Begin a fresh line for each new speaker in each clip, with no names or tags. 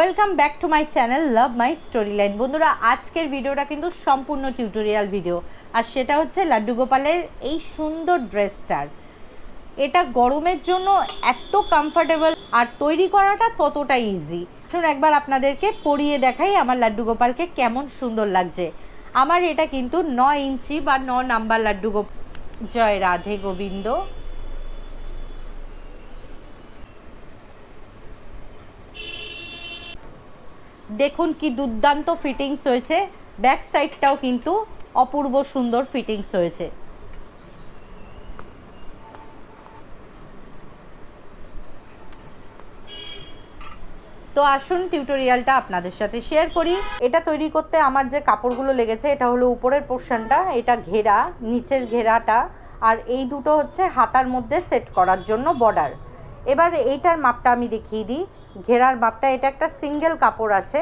Welcome back to my channel love my story line বন্ধুরা, আজকের ভিডিওটা কিন্তু সম্পূর্ণ টিউটোরিয়াল ভিডিও আর সেটা হচ্ছে লাড্ডু গোপালের এই সুন্দর ড্রেসটার এটা গরমের জন্য এত কমফোর্টেবল আর তৈরি করাটা ততটা ইজি শুনুন একবার আপনাদেরকে পরিয়ে দেখাই আমার লাড্ডু গোপালকে কেমন সুন্দর লাগছে। আমার এটা কিন্তু ন ইঞ্চি বা ন নাম্বার লাড্ডু গোপাল জয় রাধে গোবিন্দ। দেখুন কি দুর্দান্ত ফিটিংস হয়েছে ব্যাক সাইডটাও কিন্তু অপূর্ব সুন্দর ফিটিংস হয়েছে তো আসুন টিউটোরিয়ালটা আপনাদের সাথে শেয়ার করি। এটা তৈরি করতে আমার যে কাপড়গুলো লেগেছে, এটা হলো উপরের পোর্শনটা এটা ঘেরা, নিচের ঘেরাটা, আর এই দুটো হচ্ছে হাতার মধ্যে সেট করার জন্য বর্ডার এবার এইটার মাপটা আমি দেখিয়ে দিই। ঘেরার মাপটা এটা একটা সিঙ্গেল কাপড় আছে।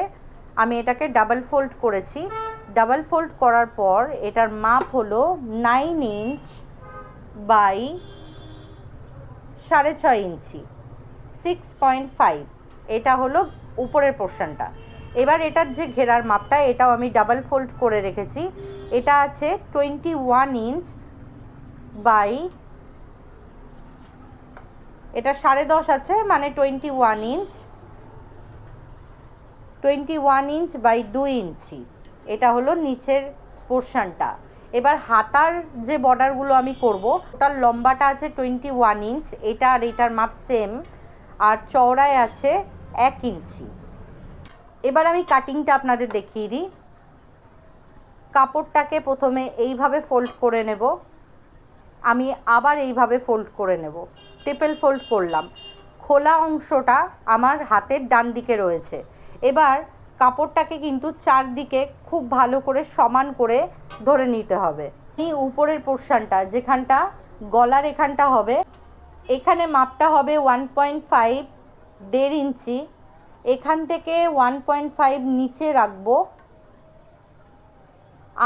আমি এটাকে ডাবল ফোল্ড করেছি। ডাবল ফোল্ড করার পর এটার মাপ হলো নাইন ইঞ্চ বাই সাড়ে ছয় ইঞ্চি সিক্স পয়েন্ট ফাইভ এটা হলো উপরের পোর্শনটা এবার এটার যে ঘেরার মাপটা, এটাও আমি ডাবল ফোল্ড করে রেখেছি। এটা আছে টোয়েন্টি ওয়ান ইঞ্চ বাই এটা সাড়ে দশ আছে মানে twenty one inch twenty one inch by দু ইঞ্চি। এটা হলো নিচের পোর্শনটা এবার হাতার যে বর্ডারগুলো আমি করব তার লম্বাটা আছে টোয়েন্টি ওয়ান ইঞ্চ এটা আর এটার মাপ সেম আর চওড়ায় আছে এক ইঞ্চি। এবার আমি কাটিংটা আপনাদের দেখিয়ে দিই। কাপড়টাকে প্রথমে এইভাবে ফোল্ড করে নেব। আমি আবার এইভাবে ফোল্ড করে নেব। টেপেল ফোল্ড করলাম। খোলা অংশটা আমার হাতের ডান দিকে রয়েছে। এবার কাপড়টাকে কিন্তু চারদিকে খুব ভালো করে সমান করে ধরে নিতে হবে। এই উপরের পোর্শনটা যেখানটা গলার এখানটা হবে, এখানে মাপটা হবে ওয়ান পয়েন্ট ফাইভ দেড় ইঞ্চি। এখান থেকে ওয়ান পয়েন্ট ফাইভ নিচে রাখব।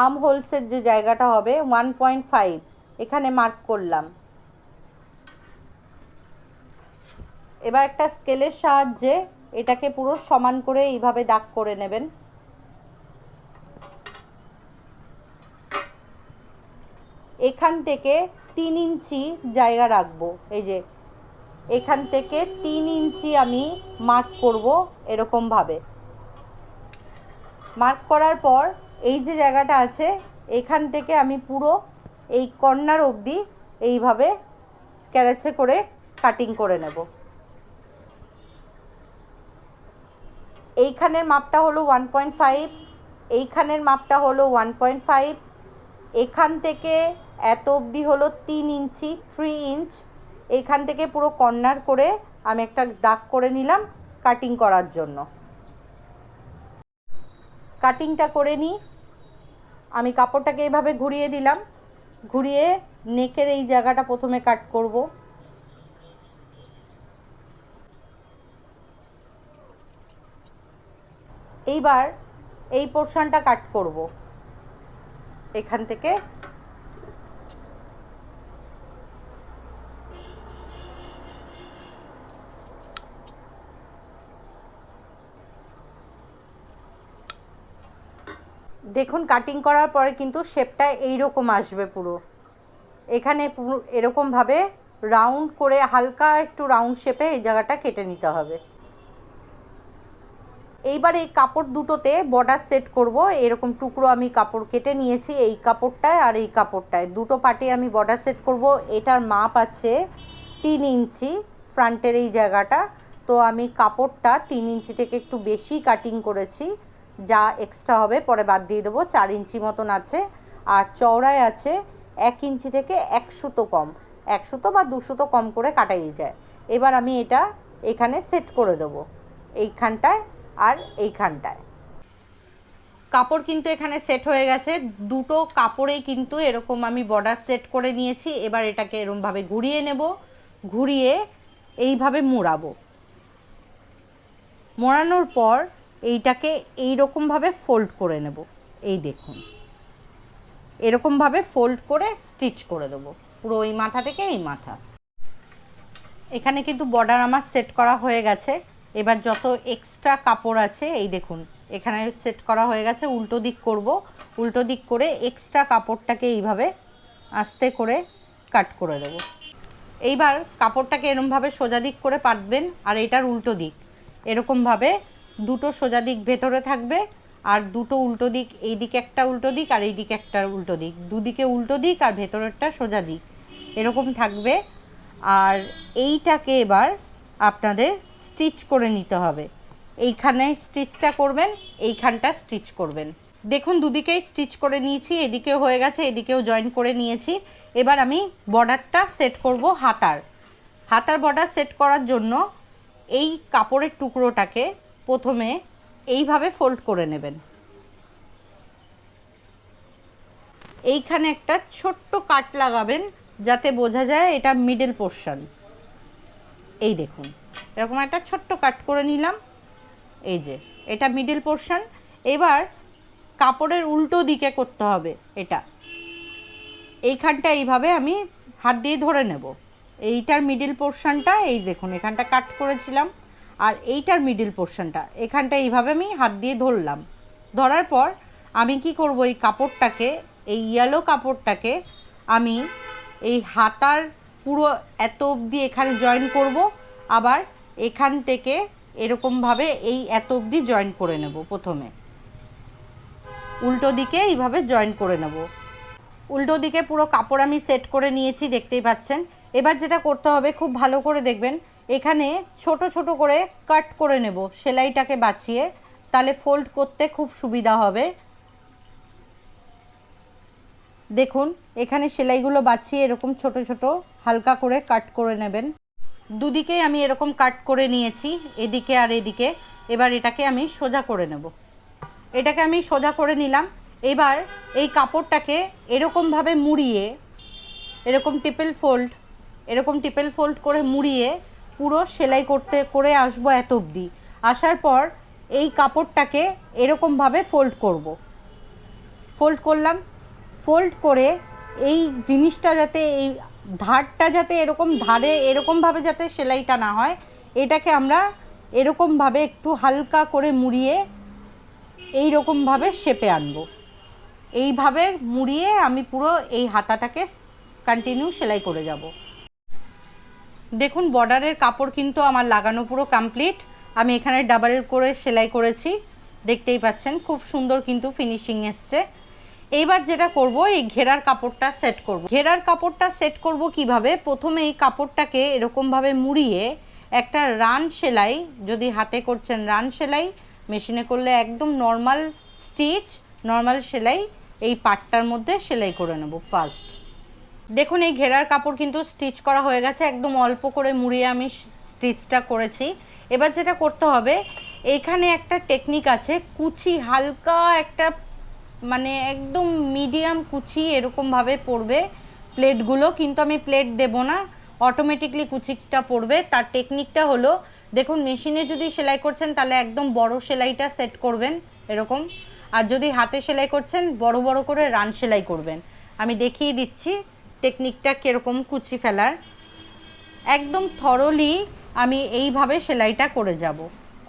আম হোলসের যে জায়গাটা হবে ওয়ান পয়েন্ট ফাইভ এখানে মার্ক করলাম। এবার একটা স্কেলের সাহায্যে এটাকে পুরো সমান করে এইভাবে দাগ করে নেবেন। এখান থেকে তিন ইঞ্চি জায়গা রাখব, এই যে। এখান থেকে তিন ইঞ্চি আমি মার্ক করব এরকমভাবে। মার্ক করার পর এই যে জায়গাটা আছে, এখান থেকে আমি পুরো এই কর্নার অবধি এইভাবে ক্যারেচে করে কাটিং করে নেব। এইখানের মাপটা হলো ওয়ান পয়েন্ট ফাইভ এইখানের মাপটা হলো ওয়ান পয়েন্ট ফাইভ এখান থেকে এত অবধি হলো তিন ইঞ্চি থ্রি ইঞ্চ এখান থেকে পুরো কর্নার করে আমি একটা দাগ করে নিলাম কাটিং করার জন্য। কাটিংটা করে নিই, আমি কাপড়টাকে এইভাবে ঘুরিয়ে দিলাম, ঘুরিয়ে নেকের এই জায়গাটা প্রথমে কাট করব। এইবার এই পোর্শনটা কাট করব। এখান থেকে দেখুন কাটিং করার পরে কিন্তু শেপটা এইরকম আসবে পুরো। এখানে এরকমভাবে রাউন্ড করে, হালকা একটু রাউন্ড শেপে এই জায়গাটা কেটে নিতে হবে। এইবার এই কাপড় দুটোতে বর্ডার সেট করব। এরকম টুকরো আমি কাপড় কেটে নিয়েছি এই কাপড়টায় আর এই কাপড়টায়। দুটো পাটে আমি বর্ডার সেট করব। এটার মাপ আছে তিন ইঞ্চি ফ্রন্টের এই জায়গাটা। তো আমি কাপড়টা তিন ইঞ্চি থেকে একটু বেশি কাটিং করেছি। যা এক্সট্রা হবে, পরে বাদ দিয়ে দেবো। চার ইঞ্চি মতন আছে। আর চওড়ায় আছে এক ইঞ্চি থেকে একশো তো কম। একশো তো বা দুশো তো কম করে কাটাই যায়। এবার আমি এটা এখানে সেট করে দেবো। এইখানটায় আর এইখানটায়। কাপড় কিন্তু এখানে সেট হয়ে গেছে। দুটো কাপড়েই কিন্তু এরকম আমি বর্ডার সেট করে নিয়েছি। এবার এটাকে এরমভাবে ঘুরিয়ে নেব। ঘুরিয়ে এইভাবে মোড়াবো। মোড়ানোর পর এইটাকে এই রকমভাবে ফোল্ড করে নেব। এই দেখুন। এরকমভাবে ফোল্ড করে স্টিচ করে দেবো। পুরো ওই মাথা থেকে এই মাথা। এখানে কিন্তু বর্ডার আমার সেট করা হয়ে গেছে। এবার যত এক্সট্রা কাপড় আছে, এই দেখুন, এখানে সেট করা হয়ে গেছে, উল্টো দিক করব। উল্টো দিক করে এক্সট্রা কাপড়টাকে এইভাবে আস্তে করে কাট করে দেবো। এইবার কাপড়টাকে এরমভাবে সোজা দিক করে পাতবেন, আর এটার উল্টো দিক। এরকমভাবে দুটো সোজা দিক ভেতরে থাকবে, আর দুটো উল্টো দিক এই দিকে একটা উল্টো দিক, আর এই দিকে একটা উল্টো দিক। দুদিকে উল্টো দিক, আর ভেতরেরটা সোজা দিক। এরকম থাকবে। আর এইটাকে এবার আপনাদের স্টিচ করে নিতে হবে। এইখানে স্টিচটা করবেন, এইখানটা স্টিচ করবেন। দেখুন, দুদিকেই স্টিচ করে নিয়েছি, এদিকেও হয়ে গেছে, এদিকেও জয়েন করে নিয়েছি। এবার আমি বর্ডারটা সেট করব হাতার। হাতার বর্ডার সেট করার জন্য এই কাপড়ের টুকরোটাকে প্রথমে এইভাবে ফোল্ড করে নেবেন। এইখানে একটা ছোট্ট কাট লাগাবেন, যাতে বোঝা যায় এটা মিডল পোর্শন এই দেখুন। এরকম একটা ছোট্ট কাট করে নিলাম। এই যে, এটা মিডিল পোর্শন এবার কাপড়ের উল্টো দিকে করতে হবে এটা। এইখানটা এইভাবে আমি হাত দিয়ে ধরে নেব। এইটার মিডিল পোর্শনটা এই দেখুন, এখানটা কাট করেছিলাম। আর এইটার মিডিল পোর্শনটা এখানটা এইভাবে আমি হাত দিয়ে ধরলাম। ধরার পর আমি কি করব, এই কাপড়টাকে, এই ইয়েলো কাপড়টাকে আমি এই হাতার পুরো এত অবধি এখানে জয়েন করব। আবার এখান থেকে এরকমভাবে এই এত অবধি জয়েন করে নেব প্রথমে। উল্টো দিকে এইভাবে জয়েন করে নেব। উল্টো দিকে পুরো কাপড় আমি সেট করে নিয়েছি, দেখতেই পাচ্ছেন। এবার যেটা করতে হবে, খুব ভালো করে দেখবেন, এখানে ছোট ছোট করে কাট করে নেব সেলাইটাকে বাঁচিয়ে, তাহলে ফোল্ড করতে খুব সুবিধা হবে। দেখুন, এখানে সেলাইগুলো বাঁচিয়ে এরকম ছোট ছোট হালকা করে কাট করে নেবেন। দুদিকেই আমি এরকম কাট করে নিয়েছি, এদিকে আর এদিকে। এবার এটাকে আমি সোজা করে নেব। এটাকে আমি সোজা করে নিলাম। এবার এই কাপড়টাকে এরকমভাবে মুড়িয়ে, এরকম টিপেল ফোল্ড এরকম টিপেল ফোল্ড করে মুড়িয়ে পুরো সেলাই করতে, করে আসব এত অবধি। আসার পর এই কাপড়টাকে এরকমভাবে ফোল্ড করব। ফোল্ড করলাম। ফোল্ড করে এই জিনিসটা যাতে এই ধারটা যাতে এরকম ধারে এরকমভাবে যাতে সেলাইটা না হয়, এটাকে আমরা এরকমভাবে একটু হালকা করে মুড়িয়ে এই রকমভাবে শেপে আনব। এইভাবে মুড়িয়ে আমি পুরো এই হাতাটাকে কন্টিনিউ সেলাই করে যাব। দেখুন, বর্ডারের কাপড় কিন্তু আমার লাগানো পুরো কমপ্লিট আমি এখানে ডাবল করে সেলাই করেছি। দেখতেই পাচ্ছেন, খুব সুন্দর কিন্তু ফিনিশিং এসছে। এইবার যেটা করব, এই ঘেরার কাপড়টা সেট করব। ঘেরার কাপড়টা সেট করব কীভাবে? প্রথমে এই কাপড়টাকে এরকমভাবে মুড়িয়ে একটা রান সেলাই, যদি হাতে করছেন রান সেলাই, মেশিনে করলে একদম নর্মাল স্টিচ নর্মাল সেলাই, এই পাটটার মধ্যে সেলাই করে নেব ফার্স্ট দেখুন, এই ঘেরার কাপড় কিন্তু স্টিচ করা হয়ে গেছে, একদম অল্প করে মুড়িয়ে আমি স্টিচটা করেছি। এবার যেটা করতে হবে, এখানে একটা টেকনিক আছে, কুচি হালকা একটা মানে একদম মিডিয়াম কুচি এরকমভাবে পড়বে প্লেটগুলো কিন্তু আমি প্লেট দেব না। অটোমেটিকলি কুচিটা পড়বে। তার টেকনিকটা হলো, দেখুন মেশিনে যদি সেলাই করছেন, তাহলে একদম বড় সেলাইটা সেট করবেন এরকম। আর যদি হাতে সেলাই করছেন, বড় বড় করে রান সেলাই করবেন। আমি দেখিয়ে দিচ্ছি টেকনিকটা কীরকম কুচি ফেলার। একদম থরলি আমি এইভাবে সেলাইটা করে যাব।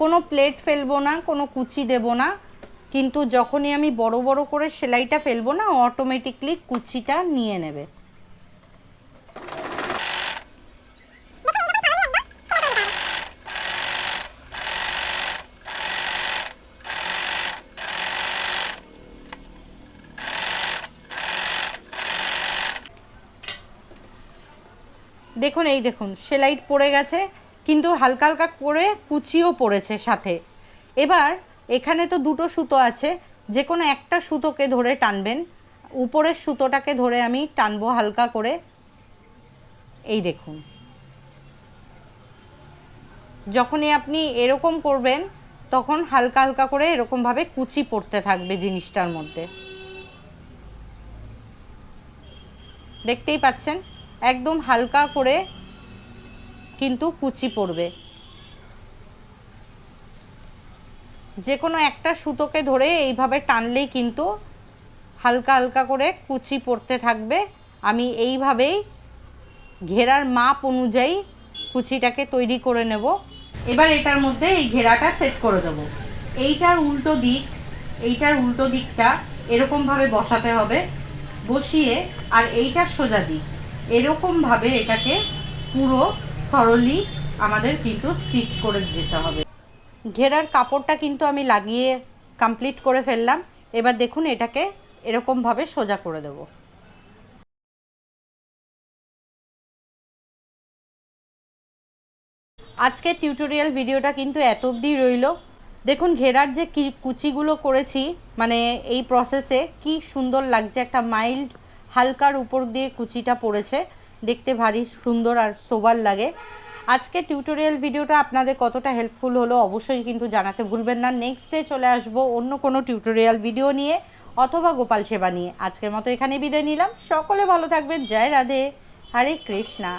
কোনো প্লেট ফেলব না, কোনো কুচি দেব না। কিন্তু যখনই আমি বড় বড় করে সেলাইটা ফেলব না অটোমেটিকলি কুচিটা নিয়ে নেবে। দেখুন, এই দেখুন, সেলাইট পড়ে গেছে, কিন্তু হালকা হালকা করে কুচিও পড়েছে সাথে। এবার এখানে তো দুটো সুতো আছে। যে কোনো একটা সুতোকে ধরে টানবেন। উপরের সুতোটাকে ধরে আমি টানবো হালকা করে। এই দেখুন। যখনই আপনি এরকম করবেন, তখন হালকা হালকা করে এরকমভাবে কুচি পড়তে থাকবে জিনিসটার মধ্যে। দেখতেই পাচ্ছেন? একদম হালকা করে কিন্তু কুচি পড়বে। যে কোনো একটা সুতোকে ধরে এইভাবে টানলেই কিন্তু হালকা হালকা করে কুচি পড়তে থাকবে। আমি এইভাবেই ঘেরার মাপ অনুযায়ী কুচিটাকে তৈরি করে নেব। এবার এটার মধ্যে এই ঘেরাটা সেট করে দেবো। এইটার উল্টো দিক, এইটার উল্টো দিকটা এরকমভাবে বসাতে হবে, বসিয়ে, আর এইটার সোজা দিক। এরকমভাবে এটাকে পুরো থরলি আমাদের কিন্তু স্টিচ করে যেতে হবে। ঘেরার কাপড়টা কিন্তু আমি লাগিয়ে কমপ্লিট করে ফেললাম। এবার দেখুন এটাকে এরকমভাবে সোজা করে দেবো। আজকের টিউটোরিয়াল ভিডিওটা কিন্তু এত অবধি রইল। দেখুন ঘেরার যে কি কুচিগুলো করেছি মানে এই প্রসেসে কি সুন্দর লাগছে, একটা মাইল্ড হালকার উপর দিয়ে কুচিটা পড়েছে। দেখতে ভারী সুন্দর আর সোবার লাগে। আজকে টিউটোরিয়াল ভিডিওটা আপনাদের কতটা হেল্পফুল হলো অবশ্যই কিন্তু জানাতে ভুলবেন না। নেক্সট ডে চলে আসব অন্য কোনো টিউটোরিয়াল ভিডিও নিয়ে অথবা গোপাল সেবা নিয়ে। আজকের মতো এখানে বিদায় নিলাম। সকলে ভালো থাকবেন। জয় রাধে। হরে কৃষ্ণা।